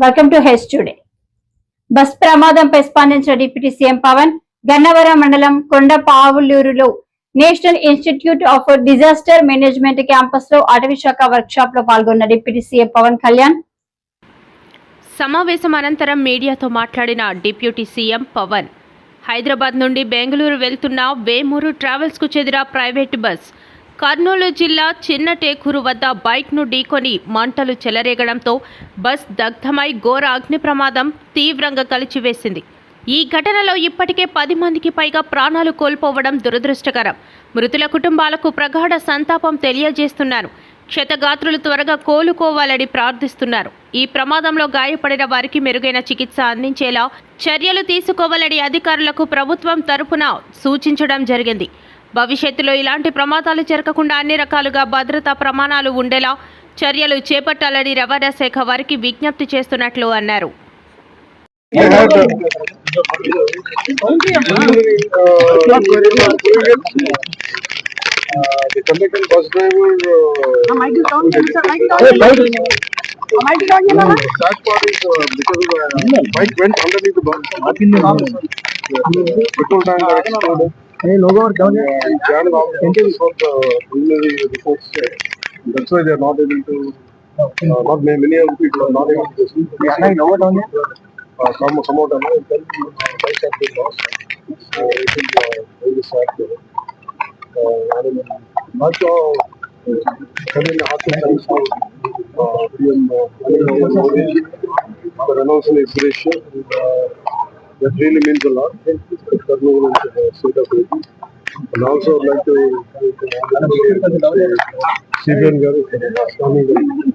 Welcome to H today bus ప్రమాదంపై స్పందించిన deputy CM Pawan Gannavaram మండలం కొండపావులూరులో national institute of disaster management క్యాంపస్లో అటవీ శాఖ వర్క్ షాప్లో పాల్గొన్న డిప్యూటీ సీఎం పవన్ కళ్యాణ్. సమావేశం అనంతరం మీడియాతో మాట్లాడిన డిప్యూటీ సీఎం పవన్ హైదరాబాద్ నుండి బెంగళూరు వెళ్తున్న వేమూరు ట్రావెల్స్కు చెందిన ప్రైవేటు బస్ కర్నూలు జిల్లా చిన్న టేకూరు వద్ద బైక్ను ఢీకొని మంటలు చెలరేగడంతో బస్ దగ్ధమై ఘోర అగ్ని ప్రమాదం తీవ్రంగా కలిచివేసింది. ఈ ఘటనలో ఇప్పటికే పది మందికి పైగా ప్రాణాలు కోల్పోవడం దురదృష్టకరం. మృతుల కుటుంబాలకు ప్రగాఢ సంతాపం తెలియజేస్తున్నారు. క్షతగాత్రులు త్వరగా కోలుకోవాలని ప్రార్థిస్తున్నారు. ఈ ప్రమాదంలో గాయపడిన వారికి మెరుగైన చికిత్స అందించేలా చర్యలు తీసుకోవాలని అధికారులకు ప్రభుత్వం తరపున సూచించడం జరిగింది. భవిష్యత్తులో ఇలాంటి ప్రమాదాలు జరగకుండా అన్ని రకాలుగా భద్రతా ప్రమాణాలు ఉండేలా చర్యలు చేపట్టాలని రవాణా శాఖ వారికి విజ్ఞప్తి చేస్తున్నట్లు అన్నారు పెట్రోల్ ట్యాంక్ ये लोगों और डाउन इनके रिपोर्ट प्रिलिमिनरी रिपोर्ट्स से that's why they are not able to not many, many of people are not able to sleep. Yeah, I know it on there. Uh, some, some of them are very much at the loss. So it is uh, very sad. Uh, I don't know. Much of Kevin Hartman's house, uh, PM, uh, I don't know, the announcement is very short. That really means a lot. For moving into the state of Haiti. And also I'd like to thank uh, for Swami Garu.